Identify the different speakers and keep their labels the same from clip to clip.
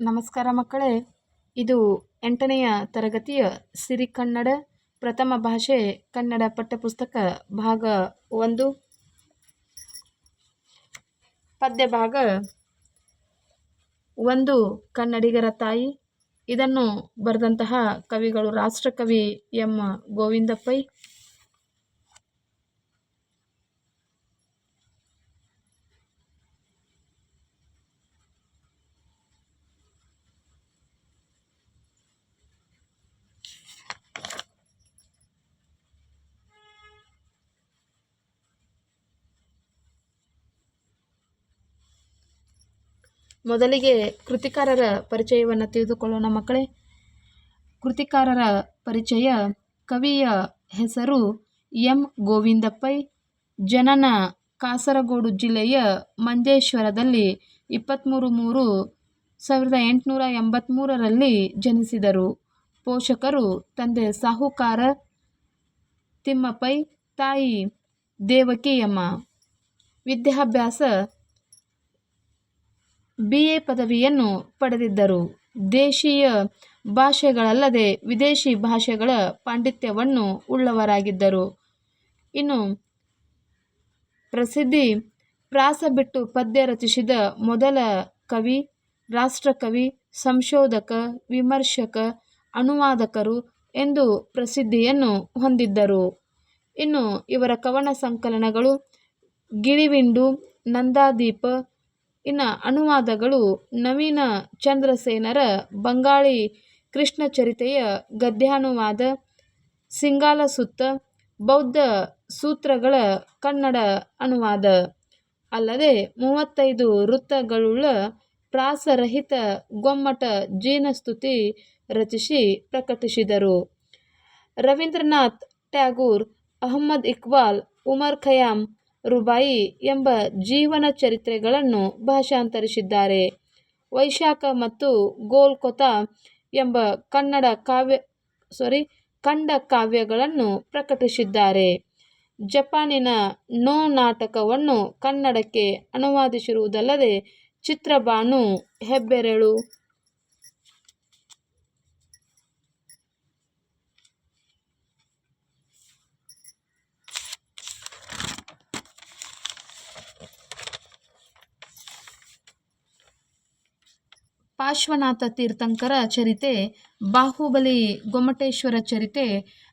Speaker 1: ನಮಸ್ಕಾರ ಮಕ್ಕಳೇ. ಇದು ಎಂಟನೆಯ ತರಗತಿಯ ಸಿರಿ ಕನ್ನಡ, ಪ್ರಥಮ ಭಾಷೆ ಕನ್ನಡ ಪಠ್ಯಪುಸ್ತಕ ಭಾಗ ಒಂದು. ಪದ್ಯ ಭಾಗ ಒಂದು, ಕನ್ನಡಿಗರ ತಾಯಿ. ಇದನ್ನು ಬರೆದಂತಹ ಕವಿಗಳು ರಾಷ್ಟ್ರಕವಿ ಎಂ. ಗೋವಿಂದ ಪೈ ಮೊದಲಿಗೆ ಕೃತಿಕಾರರ ಪರಿಚಯವನ್ನು ತಿಳಿದುಕೊಳ್ಳೋಣ ಮಕ್ಕಳೇ. ಕೃತಿಕಾರರ ಪರಿಚಯ ಕವಿಯ ಹೆಸರು ಎಂ. ಗೋವಿಂದಪ್ಪೈ. ಜನನ ಕಾಸರಗೋಡು ಜಿಲ್ಲೆಯ ಮಂಜೇಶ್ವರದಲ್ಲಿ ಇಪ್ಪತ್ತ್ಮೂರು ಮೂರು ಸಾವಿರದ ಎಂಟುನೂರ ಎಂಬತ್ತ್ಮೂರರಲ್ಲಿ ಜನಿಸಿದರು. ಪೋಷಕರು ತಂದೆ ಸಾಹುಕಾರ, ತಿಮ್ಮಪ್ಪೈ, ತಾಯಿ ದೇವಕಿಯಮ್ಮ. ವಿದ್ಯಾಭ್ಯಾಸ ಬಿ ಎ ಪದವಿಯನ್ನು ಪಡೆದಿದ್ದರು. ದೇಶೀಯ ಭಾಷೆಗಳಲ್ಲದೆ ವಿದೇಶಿ ಭಾಷೆಗಳ ಪಾಂಡಿತ್ಯವನ್ನು ಉಳ್ಳವರಾಗಿದ್ದರು. ಇನ್ನು ಪ್ರಸಿದ್ಧಿ ಪ್ರಾಸ ಬಿಟ್ಟು ಪದ್ಯ ರಚಿಸಿದ ಮೊದಲ ಕವಿ, ರಾಷ್ಟ್ರಕವಿ, ಸಂಶೋಧಕ, ವಿಮರ್ಶಕ, ಅನುವಾದಕರು ಎಂದು ಪ್ರಸಿದ್ಧಿಯನ್ನು ಹೊಂದಿದ್ದರು. ಇನ್ನು ಇವರ ಕವನ ಸಂಕಲನಗಳು ಗಿಳಿವಿಂಡು, ನಂದಾದೀಪ ಇನ್ನು ಅನುವಾದಗಳು ನವೀನ ಚಂದ್ರಸೇನರ ಬಂಗಾಳಿ ಕೃಷ್ಣಚರಿತೆಯ ಗದ್ಯಾನುವಾದ, ಸಿಂಗಾಲ ಸುತ್ತ, ಬೌದ್ಧ ಸೂತ್ರಗಳ ಕನ್ನಡ ಅನುವಾದ. ಅಲ್ಲದೆ ಮೂವತ್ತೈದು ವೃತ್ತಗಳುಳ್ಳ ಪ್ರಾಸರಹಿತ ಗೊಮ್ಮಟ ಜೀನಸ್ತುತಿ ರಚಿಸಿ ಪ್ರಕಟಿಸಿದರು. ರವೀಂದ್ರನಾಥ್ ಟ್ಯಾಗೂರ್ ಅಹಮ್ಮದ್ ಇಕ್ಬಾಲ್, ಉಮರ್ ಖಯಾಮ್ ರುಬಾಯಿ ಎಂಬ ಜೀವನ ಚರಿತ್ರೆಗಳನ್ನು ಭಾಷಾಂತರಿಸಿದ್ದಾರೆ. ವೈಶಾಖ ಮತ್ತು ಗೋಲ್ಕೊತ ಎಂಬ ಕನ್ನಡ ಕಾವ್ಯ ಸಾರಿ ಖಂಡ ಕಾವ್ಯಗಳನ್ನು ಪ್ರಕಟಿಸಿದ್ದಾರೆ. ಜಪಾನಿನ ನೋ ನಾಟಕವನ್ನು ಕನ್ನಡಕ್ಕೆ ಅನುವಾದಿಸಿರುವುದಲ್ಲದೆ ಚಿತ್ರಬಾನು ಹೆಬ್ಬೆರಳು ಪಾರ್ಶ್ವನಾಥ ತೀರ್ಥಂಕರ ಚರಿತೆ, ಬಾಹುಬಲಿ ಗೊಮ್ಮಟೇಶ್ವರ ಚರಿತೆ,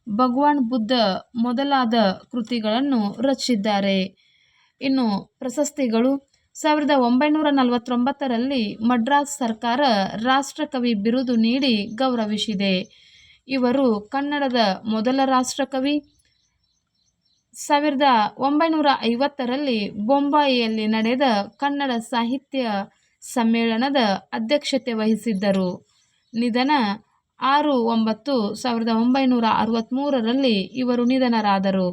Speaker 1: ಭಗವಾನ್ ಬುದ್ಧ ಮೊದಲಾದ ಕೃತಿಗಳನ್ನು ರಚಿಸಿದ್ದಾರೆ. ಇನ್ನು ಪ್ರಶಸ್ತಿಗಳು, ಸಾವಿರದ ಒಂಬೈನೂರ ನಲವತ್ತೊಂಬತ್ತರಲ್ಲಿ ಮಡ್ರಾಸ್ ಸರ್ಕಾರ ರಾಷ್ಟ್ರಕವಿ ಬಿರುದು ನೀಡಿ ಗೌರವಿಸಿದೆ. ಇವರು ಕನ್ನಡದ ಮೊದಲ ರಾಷ್ಟ್ರಕವಿ. ಸಾವಿರದ ಒಂಬೈನೂರ ಐವತ್ತರಲ್ಲಿ ಬೊಂಬಾಯಿಯಲ್ಲಿ ನಡೆದ ಕನ್ನಡ ಸಾಹಿತ್ಯ ಸಮ್ಮೇಳನದ ಅಧ್ಯಕ್ಷತೆ ವಹಿಸಿದ್ದರು. ನಿಧನ ಆರು ಒಂಬತ್ತು ಸಾವಿರದ ಒಂಬೈನೂರ ಅರವತ್ತ್ಮೂರರಲ್ಲಿ ಇವರು ನಿಧನರಾದರು.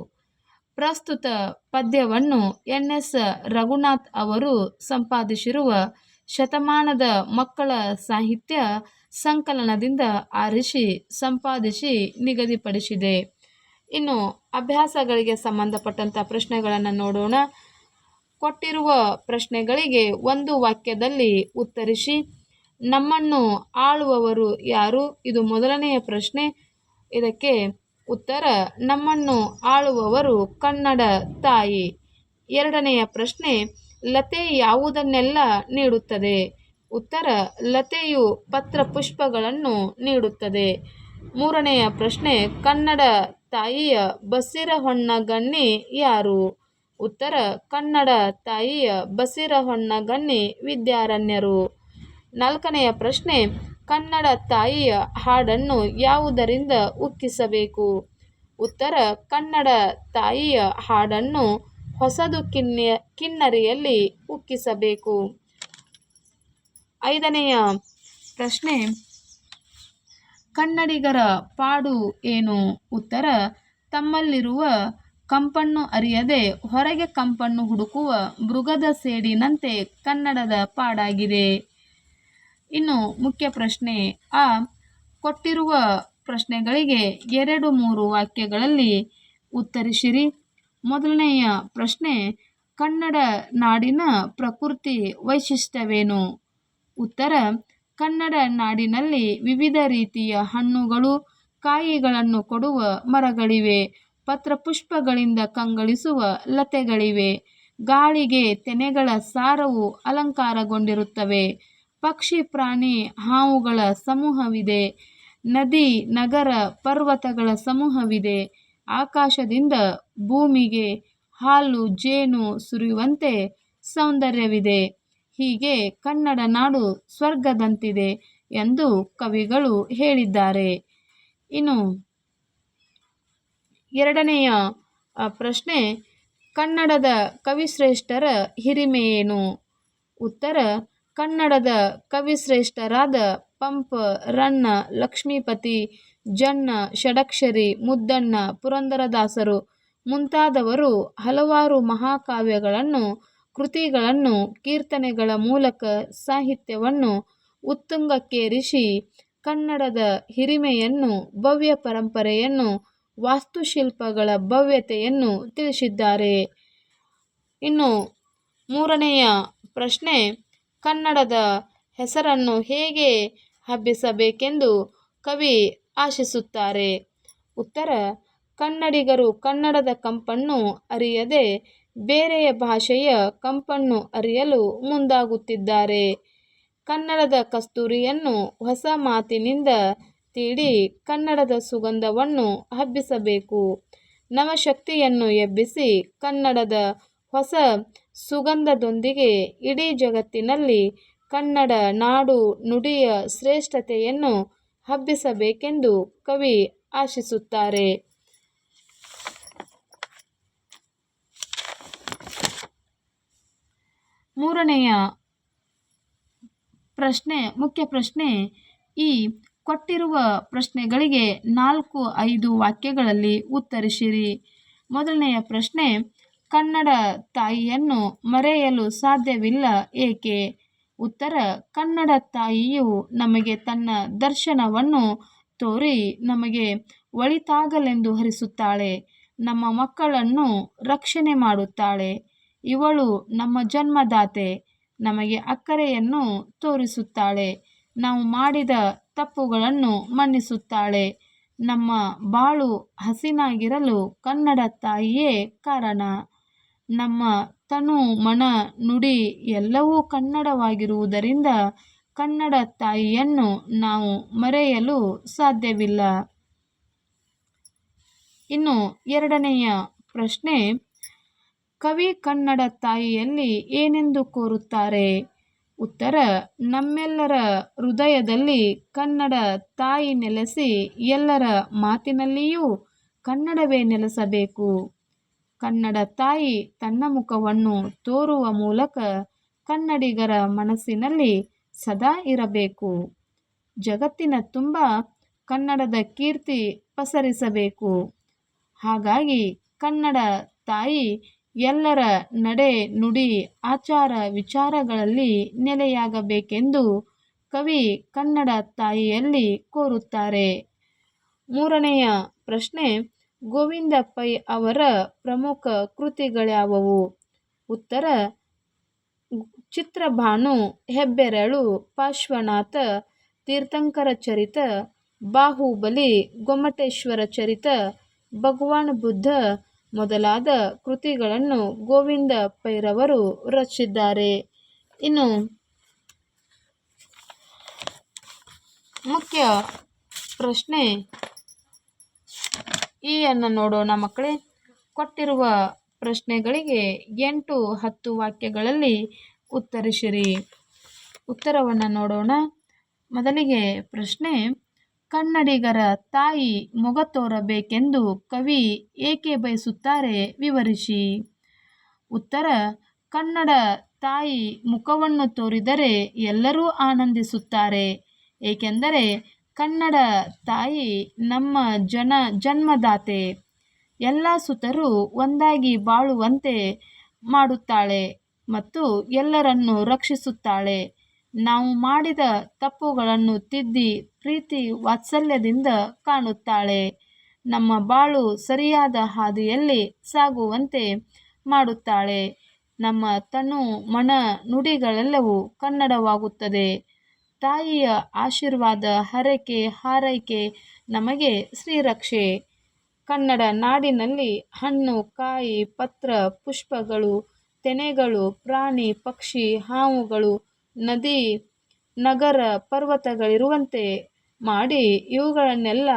Speaker 1: ಪ್ರಸ್ತುತ ಪದ್ಯವನ್ನು ಎನ್ ಎಸ್ ರಘುನಾಥ್ ಅವರು ಸಂಪಾದಿಸಿರುವ ಶತಮಾನದ ಮಕ್ಕಳ ಸಾಹಿತ್ಯ ಸಂಕಲನದಿಂದ ಆರಿಸಿ ಸಂಪಾದಿಸಿ ನಿಗದಿಪಡಿಸಿದೆ. ಇನ್ನು ಅಭ್ಯಾಸಗಳಿಗೆ ಸಂಬಂಧಪಟ್ಟಂಥ ಪ್ರಶ್ನೆಗಳನ್ನು ನೋಡೋಣ. ಕೊಟ್ಟಿರುವ ಪ್ರಶ್ನೆಗಳಿಗೆ ಒಂದು ವಾಕ್ಯದಲ್ಲಿ ಉತ್ತರಿಸಿ, ನಮ್ಮನ್ನು ಆಳುವವರು ಯಾರು? ಇದು ಮೊದಲನೆಯ ಪ್ರಶ್ನೆ. ಇದಕ್ಕೆ ಉತ್ತರ, ನಮ್ಮನ್ನು ಆಳುವವರು ಕನ್ನಡ ತಾಯಿ. ಎರಡನೆಯ ಪ್ರಶ್ನೆ, ಲತೆ ಯಾವುದನ್ನೆಲ್ಲ ನೀಡುತ್ತದೆ? ಉತ್ತರ, ಲತೆಯು ಪತ್ರಪುಷ್ಪಗಳನ್ನು ನೀಡುತ್ತದೆ. ಮೂರನೆಯ ಪ್ರಶ್ನೆ, ಕನ್ನಡ ತಾಯಿಯ ಬಸ್ಸಿರ ಹೊನ್ನಗಣ್ಣಿ ಯಾರು? ಉತ್ತರ ಕನ್ನಡ ತಾಯಿಯ ಬಸಿರ ಹೊನ್ನಗಣ್ಣಿ ವಿದ್ಯಾರಣ್ಯರು. ನಾಲ್ಕನೆಯ ಪ್ರಶ್ನೆ, ಕನ್ನಡ ತಾಯಿಯ ಹಾಡನ್ನು ಯಾವುದರಿಂದ ಉಕ್ಕಿಸಬೇಕು? ಉತ್ತರ, ಕನ್ನಡ ತಾಯಿಯ ಹಾಡನ್ನು ಹೊಸದು ಕಿನ್ಯ, ಕಿನ್ನರಿಯಲ್ಲಿ ಉಕ್ಕಿಸಬೇಕು. ಐದನೆಯ ಪ್ರಶ್ನೆ, ಕನ್ನಡಿಗರ ಪಾಡು ಏನು? ಉತ್ತರ, ತಮ್ಮಲ್ಲಿರುವ ಕಂಪನ್ನು ಅರಿಯದೆ ಹೊರಗೆ ಕಂಪನ್ನು ಹುಡುಕುವ ಮೃಗದ ಸೇಡಿನಂತೆ ಕನ್ನಡದ ಪಾಡಾಗಿದೆ. ಇನ್ನು ಮುಖ್ಯ ಪ್ರಶ್ನೆ, ಆ ಕೊಟ್ಟಿರುವ ಪ್ರಶ್ನೆಗಳಿಗೆ ಎರಡು ಮೂರು ವಾಕ್ಯಗಳಲ್ಲಿ ಉತ್ತರಿಸಿರಿ. ಮೊದಲನೆಯ ಪ್ರಶ್ನೆ, ಕನ್ನಡ ನಾಡಿನ ಪ್ರಕೃತಿ ವೈಶಿಷ್ಟ್ಯವೇನು? ಉತ್ತರ, ಕನ್ನಡ ನಾಡಿನಲ್ಲಿ ವಿವಿಧ ರೀತಿಯ ಹಣ್ಣುಗಳು, ಕಾಯಿಗಳನ್ನು ಕೊಡುವ ಮರಗಳಿವೆ. ಪತ್ರಪುಷ್ಪಗಳಿಂದ ಕಂಗೊಳಿಸುವ ಲತೆಗಳಿವೆ. ಗಾಳಿಗೆ ತೆನೆಗಳ ಸಾರವು ಅಲಂಕಾರಗೊಂಡಿರುತ್ತವೆ. ಪಕ್ಷಿ ಪ್ರಾಣಿ ಹಾವುಗಳ ಸಮೂಹವಿದೆ. ನದಿ, ನಗರ, ಪರ್ವತಗಳ ಸಮೂಹವಿದೆ. ಆಕಾಶದಿಂದ ಭೂಮಿಗೆ ಹಾಲು, ಜೇನು ಸುರಿಯುವಂತೆ ಸೌಂದರ್ಯವಿದೆ. ಹೀಗೆ ಕನ್ನಡ ನಾಡು ಸ್ವರ್ಗದಂತಿದೆ ಎಂದು ಕವಿಗಳು ಹೇಳಿದ್ದಾರೆ. ಇನ್ನು ಎರಡನೆಯ ಪ್ರಶ್ನೆ, ಕನ್ನಡದ ಕವಿಶ್ರೇಷ್ಠರ ಹಿರಿಮೆ ಏನು ಉತ್ತರ, ಕನ್ನಡದ ಕವಿಶ್ರೇಷ್ಠರಾದ ಪಂಪ ರನ್ನ ಲಕ್ಷ್ಮೀಪತಿ, ಜನ್ನ ಷಡಕ್ಷರಿ ಮುದ್ದಣ್ಣ ಪುರಂದರದಾಸರು ಮುಂತಾದವರು ಹಲವಾರು ಮಹಾಕಾವ್ಯಗಳನ್ನು, ಕೃತಿಗಳನ್ನು, ಕೀರ್ತನೆಗಳ ಮೂಲಕ ಸಾಹಿತ್ಯವನ್ನು ಉತ್ತುಂಗಕ್ಕೇರಿಸಿ ಕನ್ನಡದ ಹಿರಿಮೆಯನ್ನು, ಭವ್ಯ ಪರಂಪರೆಯನ್ನು ವಾಸ್ತುಶಿಲ್ಪಗಳ ಭವ್ಯತೆಯನ್ನು ತಿಳಿಸಿದ್ದಾರೆ. ಇನ್ನು ಮೂರನೆಯ ಪ್ರಶ್ನೆ, ಕನ್ನಡದ ಹೆಸರನ್ನು ಹೇಗೆ ಹಬ್ಬಿಸಬೇಕೆಂದು ಕವಿ ಆಶಿಸುತ್ತಾರೆ. ಉತ್ತರ, ಕನ್ನಡಿಗರು ಕನ್ನಡದ ಕಂಪನ್ನು ಅರಿಯದೆ ಬೇರೆಯ ಭಾಷೆಯ ಕಂಪನ್ನು ಅರಿಯಲು ಮುಂದಾಗುತ್ತಿದ್ದಾರೆ. ಕನ್ನಡದ ಕಸ್ತೂರಿಯನ್ನು ಹೊಸ ಮಾತಿನಿಂದ ತೀಡಿ ಕನ್ನಡದ ಸುಗಂಧವನ್ನು ಹಬ್ಬಿಸಬೇಕು. ನವಶಕ್ತಿಯನ್ನು ಎಬ್ಬಿಸಿ, ಕನ್ನಡದ ಹೊಸ ಸುಗಂಧದೊಂದಿಗೆ ಇಡೀ ಜಗತ್ತಿನಲ್ಲಿ ಕನ್ನಡ ನಾಡು ನುಡಿಯ ಶ್ರೇಷ್ಠತೆಯನ್ನು ಹಬ್ಬಿಸಬೇಕೆಂದು ಕವಿ ಆಶಿಸುತ್ತಾರೆ. ಮೂರನೆಯ ಪ್ರಶ್ನೆ, ಮುಖ್ಯ ಪ್ರಶ್ನೆ, ಈ ಕೊಟ್ಟಿರುವ ಪ್ರಶ್ನೆಗಳಿಗೆ ನಾಲ್ಕು, ಐದು ವಾಕ್ಯಗಳಲ್ಲಿ ಉತ್ತರಿಸಿರಿ. ಮೊದಲನೆಯ ಪ್ರಶ್ನೆ, ಕನ್ನಡ ತಾಯಿಯನ್ನು ಮರೆಯಲು ಸಾಧ್ಯವಿಲ್ಲ ಏಕೆ? ಉತ್ತರ, ಕನ್ನಡ ತಾಯಿಯು ನಮಗೆ ತನ್ನ ದರ್ಶನವನ್ನು ತೋರಿ ನಮಗೆ ಒಳಿತಾಗಲೆಂದು ಹರಿಸುತ್ತಾಳೆ. ನಮ್ಮ ಮಕ್ಕಳನ್ನು ರಕ್ಷಣೆ ಮಾಡುತ್ತಾಳೆ. ಇವಳು ನಮ್ಮ ಜನ್ಮದಾತೆ. ನಮಗೆ ಅಕ್ಕರೆಯನ್ನು ತೋರಿಸುತ್ತಾಳೆ. ನಾವು ಮಾಡಿದ ತಪ್ಪುಗಳನ್ನು ಮನ್ನಿಸುತ್ತಾಳೆ. ನಮ್ಮ ಬಾಳು ಹಸಿನಾಗಿರಲು ಕನ್ನಡ ತಾಯಿಯೇ ಕಾರಣ. ನಮ್ಮ ತನು ಮನ ನುಡಿ ಎಲ್ಲವೂ ಕನ್ನಡವಾಗಿರುವುದರಿಂದ ಕನ್ನಡ ತಾಯಿಯನ್ನು ನಾವು ಮರೆಯಲು ಸಾಧ್ಯವಿಲ್ಲ. ಇನ್ನು ಎರಡನೆಯ ಪ್ರಶ್ನೆ, ಕವಿ ಕನ್ನಡ ತಾಯಿಯಲ್ಲಿ ಏನೆಂದು ಕೋರುತ್ತಾರೆ? ಉತ್ತರ, ನಮ್ಮೆಲ್ಲರ ಹೃದಯದಲ್ಲಿ ಕನ್ನಡ ತಾಯಿ ನೆಲೆಸಿ ಎಲ್ಲರ ಮಾತಿನಲ್ಲಿಯೂ ಕನ್ನಡವೇ ನೆಲೆಸಬೇಕು. ಕನ್ನಡ ತಾಯಿ ತನ್ನ ಮುಖವನ್ನು ತೋರುವ ಮೂಲಕ ಕನ್ನಡಿಗರ ಮನಸ್ಸಿನಲ್ಲಿ ಸದಾ ಇರಬೇಕು. ಜಗತ್ತಿನ ತುಂಬ ಕನ್ನಡದ ಕೀರ್ತಿ ಪಸರಿಸಬೇಕು. ಹಾಗಾಗಿ ಕನ್ನಡ ತಾಯಿ ಎಲ್ಲರ ನಡೆ ನುಡಿ ಆಚಾರ ವಿಚಾರಗಳಲ್ಲಿ ನೆಲೆಯಾಗಬೇಕೆಂದು ಕವಿ ಕನ್ನಡ ತಾಯಿಯಲ್ಲಿ ಕೋರುತ್ತಾರೆ. ಮೂರನೆಯ ಪ್ರಶ್ನೆ ಗೋವಿಂದ ಪೈ ಅವರ ಪ್ರಮುಖ ಕೃತಿಗಳ್ಯಾವವು? ಉತ್ತರ, ಚಿತ್ರಭಾನು ಹೆಬ್ಬೆರಳು ಪಾರ್ಶ್ವನಾಥ ತೀರ್ಥಂಕರ ಚರಿತ, ಬಾಹುಬಲಿ, ಗೊಮ್ಮಟೇಶ್ವರ ಚರಿತ, ಭಗವಾನ್ ಬುದ್ಧ ಮೊದಲಾದ ಕೃತಿಗಳನ್ನು ಗೋವಿಂದ ಪೈರವರು ರಚಿಸಿದ್ದಾರೆ ಇನ್ನು ಮುಖ್ಯ ಪ್ರಶ್ನೆ ಈ ಅನ್ನು ನೋಡೋಣ ಮಕ್ಕಳೇ. ಕೊಟ್ಟಿರುವ ಪ್ರಶ್ನೆಗಳಿಗೆ ಎಂಟು ಹತ್ತು ವಾಕ್ಯಗಳಲ್ಲಿ ಉತ್ತರಿಸಿರಿ. ಉತ್ತರವನ್ನು ನೋಡೋಣ. ಮೊದಲಿಗೆ ಪ್ರಶ್ನೆ ಕನ್ನಡಿಗರ ತಾಯಿ ಮೊಗ ತೋರಬೇಕೆಂದು ಕವಿ ಏಕೆ ಬಯಸುತ್ತಾರೆ ವಿವರಿಸಿ. ಉತ್ತರ, ಕನ್ನಡ ತಾಯಿ ಮುಖವನ್ನು ತೋರಿದರೆ ಎಲ್ಲರೂ ಆನಂದಿಸುತ್ತಾರೆ. ಏಕೆಂದರೆ ಕನ್ನಡ ತಾಯಿ ನಮ್ಮ ಜನ ಜನ್ಮದಾತೆ. ಎಲ್ಲ ಸುತರು ಒಂದಾಗಿ ಬಾಳುವಂತೆ ಮಾಡುತ್ತಾಳೆ ಮತ್ತು ಎಲ್ಲರನ್ನು ರಕ್ಷಿಸುತ್ತಾಳೆ. ನಾವು ಮಾಡಿದ ತಪ್ಪುಗಳನ್ನು ತಿದ್ದಿ ಪ್ರೀತಿ ವಾತ್ಸಲ್ಯದಿಂದ ಕಾಣುತ್ತಾಳೆ. ನಮ್ಮ ಬಾಳು ಸರಿಯಾದ ಹಾದಿಯಲ್ಲಿ ಸಾಗುವಂತೆ ಮಾಡುತ್ತಾಳೆ. ನಮ್ಮ ತನು ಮನ ನುಡಿಗಳೆಲ್ಲವೂ ಕನ್ನಡವಾಗುತ್ತದೆ. ತಾಯಿಯ ಆಶೀರ್ವಾದ ಹರಕೆ ಹಾರೈಕೆ ನಮಗೆ ಶ್ರೀರಕ್ಷೆ ಕನ್ನಡ ನಾಡಿನಲ್ಲಿ ಹಣ್ಣು, ಕಾಯಿ, ಪತ್ರ, ಪುಷ್ಪಗಳು, ತೆನೆಗಳು, ಪ್ರಾಣಿ, ಪಕ್ಷಿ, ಹಾವುಗಳು ನದಿ, ನಗರ ಪರ್ವತಗಳಿರುವಂತೆ ಮಾಡಿ ಇವುಗಳನ್ನೆಲ್ಲ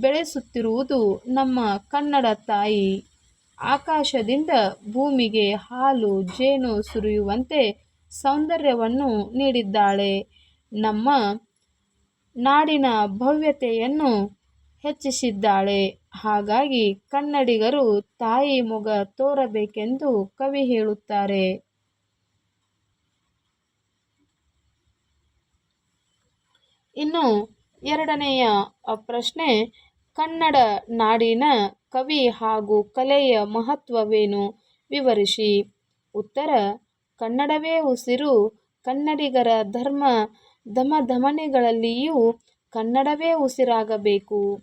Speaker 1: ಬೆಳೆಸುತ್ತಿರುವುದು ನಮ್ಮ ಕನ್ನಡ ತಾಯಿ. ಆಕಾಶದಿಂದ ಭೂಮಿಗೆ ಹಾಲು, ಜೇನು ಸುರಿಯುವಂತೆ ಸೌಂದರ್ಯವನ್ನು ನೀಡಿದ್ದಾಳೆ. ನಮ್ಮ ನಾಡಿನ ಭವ್ಯತೆಯನ್ನು ಹೆಚ್ಚಿಸಿದ್ದಾಳೆ. ಹಾಗಾಗಿ ಕನ್ನಡಿಗರು ತಾಯಿ ಮೊಗ ತೋರಬೇಕೆಂದು ಕವಿ ಹೇಳುತ್ತಾರೆ. ಇನ್ನು ಎರಡನೆಯ ಪ್ರಶ್ನೆ, ಕನ್ನಡ ನಾಡಿನ ಕವಿ ಹಾಗೂ ಕಲೆಯ ಮಹತ್ವವೇನು? ವಿವರಿಸಿ. ಉತ್ತರ, ಕನ್ನಡವೇ ಉಸಿರು, ಕನ್ನಡಿಗರ ಧರ್ಮ, ಧಮಧಮನಿಗಳಲ್ಲಿಯೂ ಕನ್ನಡವೇ ಉಸಿರಾಗಬೇಕು.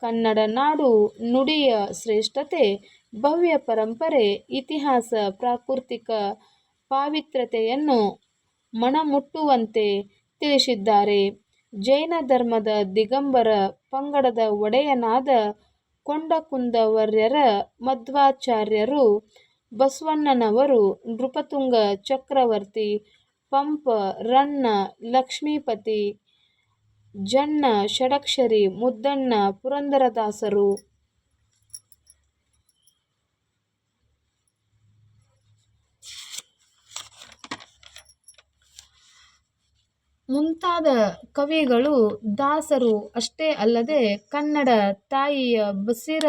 Speaker 1: ಕನ್ನಡ ನಾಡು ನುಡಿಯ ಶ್ರೇಷ್ಠತೆ, ಭವ್ಯ ಪರಂಪರೆ, ಇತಿಹಾಸ ಪ್ರಾಕೃತಿಕ ಪಾವಿತ್ರ್ಯತೆಯನ್ನು ಮನಮುಟ್ಟುವಂತೆ ತಿಳಿಸಿದ್ದಾರೆ. ಜೈನ ಧರ್ಮದ ದಿಗಂಬರ ಪಂಗಡದ ಒಡೆಯನಾದ ಕೊಂಡಕುಂದವರ್ಯರ ಮಧ್ವಾಚಾರ್ಯರು ಬಸವಣ್ಣನವರು ನೃಪತುಂಗ ಚಕ್ರವರ್ತಿ, ಪಂಪ ರನ್ನ ಲಕ್ಷ್ಮೀಪತಿ ಜನ್ನ ಷಡಕ್ಷರಿ, ಮುದ್ದಣ್ಣ, ಪುರಂದರದಾಸರು. ಮುಂತಾದ ಕವಿಗಳು ದಾಸರು ಅಷ್ಟೇ ಅಲ್ಲದೆ ಕನ್ನಡ ತಾಯಿಯ ಬಸಿರ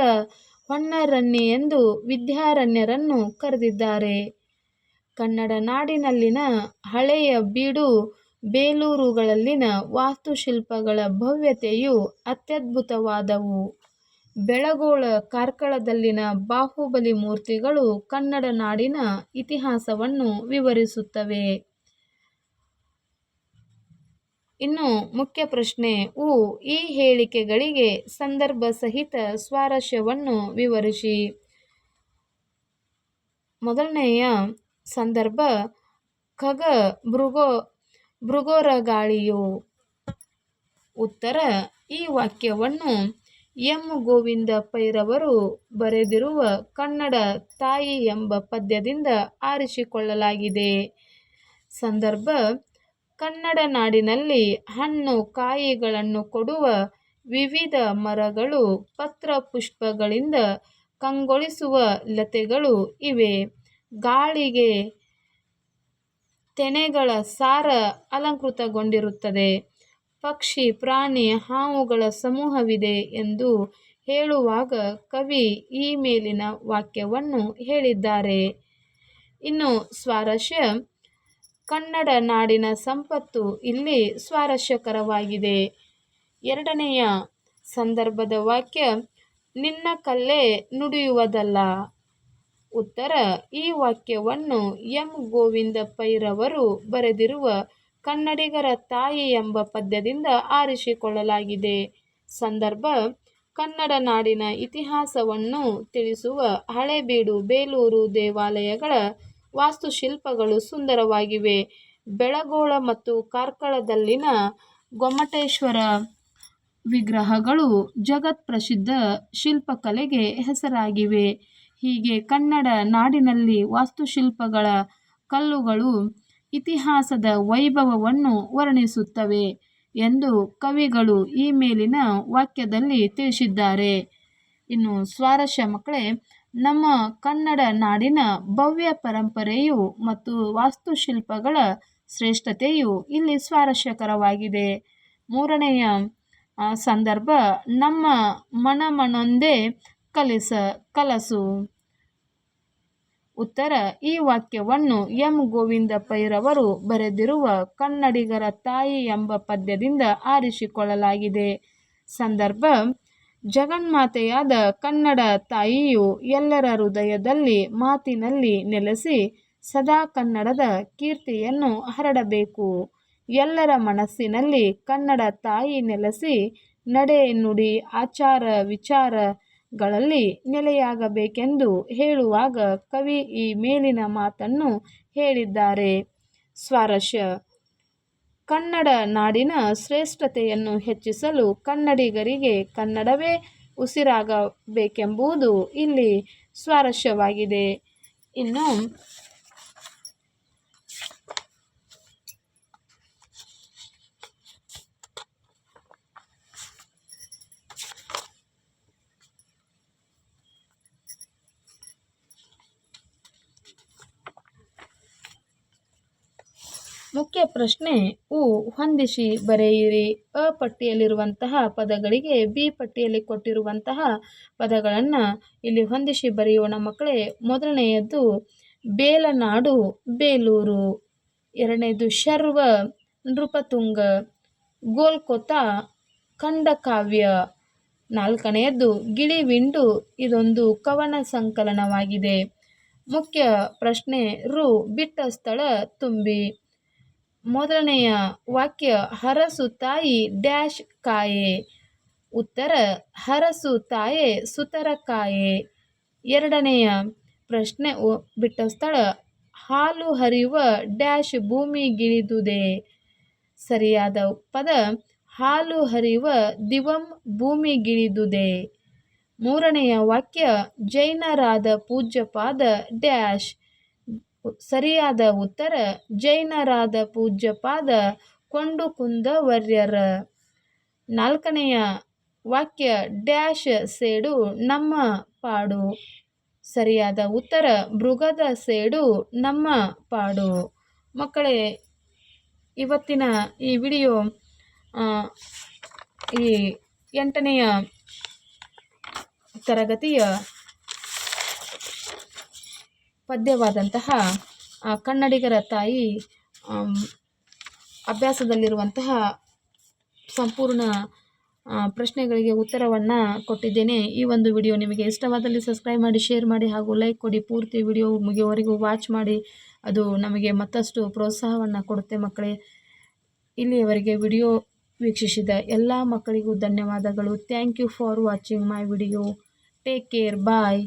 Speaker 1: ಹೊನ್ನರನ್ನಿ ಎಂದು ವಿದ್ಯಾರಣ್ಯರನ್ನು ಕರೆದಿದ್ದಾರೆ. ಕನ್ನಡ ನಾಡಿನಲ್ಲಿನ ಹಳೆಯ ಬೀಡು ಬೇಲೂರುಗಳಲ್ಲಿನ ವಾಸ್ತುಶಿಲ್ಪಗಳ ಭವ್ಯತೆಯು ಅತ್ಯದ್ಭುತವಾದವು. ಬೆಳಗೋಳ ಕಾರ್ಕಳದಲ್ಲಿನ ಬಾಹುಬಲಿ ಮೂರ್ತಿಗಳು ಕನ್ನಡ ನಾಡಿನ ಇತಿಹಾಸವನ್ನು ವಿವರಿಸುತ್ತವೆ. ಇನ್ನು ಮುಖ್ಯ ಪ್ರಶ್ನೆ, ಉ, ಈ ಹೇಳಿಕೆಗಳಿಗೆ ಸಂದರ್ಭ ಸಹಿತ ಸ್ವಾರಸ್ಯವನ್ನು ವಿವರಿಸಿ. ಮೊದಲನೆಯ ಸಂದರ್ಭ, ಖಗ ಭೃಗೋ ಗಾಳಿಯು ಉತ್ತರ, ಈ ವಾಕ್ಯವನ್ನು ಎಂ ಗೋವಿಂದ ಪೈರವರು ಬರೆದಿರುವ ಕನ್ನಡ ತಾಯಿ ಎಂಬ ಪದ್ಯದಿಂದ ಆರಿಸಿಕೊಳ್ಳಲಾಗಿದೆ. ಸಂದರ್ಭ ಕನ್ನಡ ನಾಡಿನಲ್ಲಿ ಹಣ್ಣು ಕಾಯಿಗಳನ್ನು ಕೊಡುವ ವಿವಿಧ ಮರಗಳು ಪತ್ರ ಪುಷ್ಪಗಳಿಂದ ಕಂಗೊಳಿಸುವ ಲತೆಗಳು ಇವೆ. ಗಾಳಿಗೆ ತೆನೆಗಳ ಸಾರ ಅಲಂಕೃತಗೊಂಡಿರುತ್ತದೆ. ಪಕ್ಷಿ, ಪ್ರಾಣಿ, ಹಾವುಗಳ ಸಮೂಹವಿದೆ ಎಂದು ಹೇಳುವಾಗ ಕವಿ ಈ ಮೇಲಿನ ವಾಕ್ಯವನ್ನು ಹೇಳಿದ್ದಾರೆ. ಇನ್ನು ಸ್ವಾರಸ್ಯ ಕನ್ನಡ ನಾಡಿನ ಸಂಪತ್ತು ಇಲ್ಲಿ ಸ್ವಾರಸ್ಯಕರವಾಗಿದೆ. ಎರಡನೆಯ ಸಂದರ್ಭದ ವಾಕ್ಯ, ನಿನ್ನ ಕಲ್ಲೇ ನುಡಿಯುವುದಲ್ಲ. ಉತ್ತರ, ಈ ವಾಕ್ಯವನ್ನು ಎಂ. ಗೋವಿಂದ ಪೈರವರು ಬರೆದಿರುವ ಕನ್ನಡಿಗರ ತಾಯಿ ಎಂಬ ಪದ್ಯದಿಂದ ಆರಿಸಿಕೊಳ್ಳಲಾಗಿದೆ. ಸಂದರ್ಭ, ಕನ್ನಡ ನಾಡಿನ ಇತಿಹಾಸವನ್ನು ತಿಳಿಸುವ ಹಳೆಬೀಡು ಬೇಲೂರು ದೇವಾಲಯಗಳ ವಾಸ್ತುಶಿಲ್ಪಗಳು ಸುಂದರವಾಗಿವೆ. ಬೆಳಗೋಳ ಮತ್ತು ಕಾರ್ಕಳದಲ್ಲಿನ ಗೊಮ್ಮಟೇಶ್ವರ ವಿಗ್ರಹಗಳು ಜಗತ್ಪ್ರಸಿದ್ಧ ಶಿಲ್ಪಕಲೆಗೆ ಹೆಸರಾಗಿವೆ. ಹೀಗೆ ಕನ್ನಡ ನಾಡಿನಲ್ಲಿ ವಾಸ್ತುಶಿಲ್ಪಗಳ ಕಲ್ಲುಗಳು ಇತಿಹಾಸದ ವೈಭವವನ್ನು ವರ್ಣಿಸುತ್ತವೆ ಎಂದು ಕವಿಗಳು ಈ ಮೇಲಿನ ವಾಕ್ಯದಲ್ಲಿ ತಿಳಿಸಿದ್ದಾರೆ. ಇನ್ನು ಸ್ವಾರಸ್ಯ ಮಕ್ಕಳೇ ನಮ್ಮ ಕನ್ನಡ ನಾಡಿನ ಭವ್ಯ ಪರಂಪರೆಯು ಮತ್ತು ವಾಸ್ತುಶಿಲ್ಪಗಳ ಶ್ರೇಷ್ಠತೆಯು ಇಲ್ಲಿ ಸ್ವಾರಸ್ಯಕರವಾಗಿದೆ. ಮೂರನೆಯ ಸಂದರ್ಭ, ನಮ್ಮ ಮನಮನೊಂದೇ ಕಲಿಸ, ಕಲಸು. ಉತ್ತರ, ಈ ವಾಕ್ಯವನ್ನು ಎಂ. ಗೋವಿಂದ ಪೈರವರು ಬರೆದಿರುವ ಕನ್ನಡಿಗರ ತಾಯಿ ಎಂಬ ಪದ್ಯದಿಂದ ಆರಿಸಿಕೊಳ್ಳಲಾಗಿದೆ. ಸಂದರ್ಭ ಜಗನ್ಮಾತೆಯಾದ ಕನ್ನಡ ತಾಯಿಯು ಎಲ್ಲರ ಹೃದಯದಲ್ಲಿ ಮಾತಿನಲ್ಲಿ ನೆಲೆಸಿ ಸದಾ ಕನ್ನಡದ ಕೀರ್ತಿಯನ್ನು ಹರಡಬೇಕು. ಎಲ್ಲರ ಮನಸ್ಸಿನಲ್ಲಿ ಕನ್ನಡ ತಾಯಿ ನೆಲೆಸಿ ನಡೆ ನುಡಿ ಆಚಾರ ವಿಚಾರಗಳಲ್ಲಿ ನೆಲೆಯಾಗಬೇಕೆಂದು ಹೇಳುವಾಗ ಕವಿ ಈ ಮೇಲಿನ ಮಾತನ್ನು ಹೇಳಿದ್ದಾರೆ. ಸ್ವಾರಸ್ಯ ಕನ್ನಡ ನಾಡಿನ ಶ್ರೇಷ್ಠತೆಯನ್ನು ಹೆಚ್ಚಿಸಲು ಕನ್ನಡಿಗರಿಗೆ ಕನ್ನಡವೇ ಉಸಿರಾಗಬೇಕೆಂಬುದು ಇಲ್ಲಿ ಸ್ವಾರಸ್ಯವಾಗಿದೆ. ಇನ್ನು ಮುಖ್ಯ ಪ್ರಶ್ನೆ, ಉ, ಹೊಂದಿಸಿ ಬರೆಯಿರಿ. ಅ ಪಟ್ಟಿಯಲ್ಲಿರುವಂತಹ ಪದಗಳಿಗೆ ಬಿ ಪಟ್ಟಿಯಲ್ಲಿ ಕೊಟ್ಟಿರುವಂತಹ ಪದಗಳನ್ನು ಇಲ್ಲಿ ಹೊಂದಿಸಿ ಬರೆಯೋಣ ಮಕ್ಕಳೇ. ಮೊದಲನೆಯದು ಬೇಲನಾಡು, ಬೇಲೂರು. ಎರಡನೇದು, ಶರ್ವ, ನೃಪತುಂಗ. ಗೋಲ್ಕೊತ, ಖಂಡಕಾವ್ಯ. ನಾಲ್ಕನೆಯದ್ದು, ಗಿಳಿವಿಂಡು. ಇದೊಂದು ಕವನ ಸಂಕಲನವಾಗಿದೆ. ಮುಖ್ಯ ಪ್ರಶ್ನೆ, ರು ಬಿಟ್ಟ ಸ್ಥಳ ತುಂಬಿ. ಮೊದಲನೆಯ ವಾಕ್ಯ, ಹರಸು ತಾಯಿ ಡ್ಯಾಶ್ ಕಾಯೆ. ಉತ್ತರ, ಹರಸು ತಾಯೆ ಸುತರ ಕಾಯೆ. ಎರಡನೆಯ ಪ್ರಶ್ನೆ ಬಿಟ್ಟ ಸ್ಥಳ, ಹಾಲು ಹರಿಯುವ ಡ್ಯಾಶ್ ಭೂಮಿಗಿಳಿದುದೆ ಸರಿಯಾದ ಪದ, ಹಾಲು ಹರಿಯುವ ದಿವಂ ಭೂಮಿಗಿಳಿದುದೆ ಮೂರನೆಯ ವಾಕ್ಯ, ಜೈನರಾದ ಪೂಜ್ಯಪಾದ ಡ್ಯಾಶ್. ಸರಿಯಾದ ಉತ್ತರ, ಜೈನರಾದ ಪೂಜ್ಯಪಾದ ಕೊಂಡು ಕುಂದವರ್ಯರ ನಾಲ್ಕನೆಯ ವಾಕ್ಯ, ಡ್ಯಾಶ್ ಸೇಡು ನಮ್ಮ ಪಾಡು. ಸರಿಯಾದ ಉತ್ತರ, ಮೃಗದ ಸೇಡು ನಮ್ಮ ಪಾಡು. ಮಕ್ಕಳೇ, ಇವತ್ತಿನ ಈ ವಿಡಿಯೋ ಈ ಎಂಟನೆಯ ತರಗತಿಯ ಪದ್ಯವಾದಂತಹ ಕನ್ನಡಿಗರ ತಾಯಿ ಅಭ್ಯಾಸದಲ್ಲಿರುವಂತಹ ಸಂಪೂರ್ಣ ಪ್ರಶ್ನೆಗಳಿಗೆ ಉತ್ತರವನ್ನು ಕೊಟ್ಟಿದ್ದೇನೆ. ಈ ಒಂದು ವಿಡಿಯೋ ನಿಮಗೆ ಇಷ್ಟವಾದಲ್ಲಿ ಸಬ್ಸ್ಕ್ರೈಬ್ ಮಾಡಿ, ಶೇರ್ ಮಾಡಿ ಹಾಗೂ ಲೈಕ್ ಕೊಡಿ. ಪೂರ್ತಿ ವಿಡಿಯೋ ಮುಗಿಯುವವರೆಗೂ ವಾಚ್ ಮಾಡಿ. ಅದು ನಮಗೆ ಮತ್ತಷ್ಟು ಪ್ರೋತ್ಸಾಹವನ್ನು ಕೊಡುತ್ತೆ ಮಕ್ಕಳೇ. ಇಲ್ಲಿಯವರೆಗೆ ವಿಡಿಯೋ ವೀಕ್ಷಿಸಿದ ಎಲ್ಲ ಮಕ್ಕಳಿಗೂ ಧನ್ಯವಾದಗಳು. Thank you for watching my video take care bye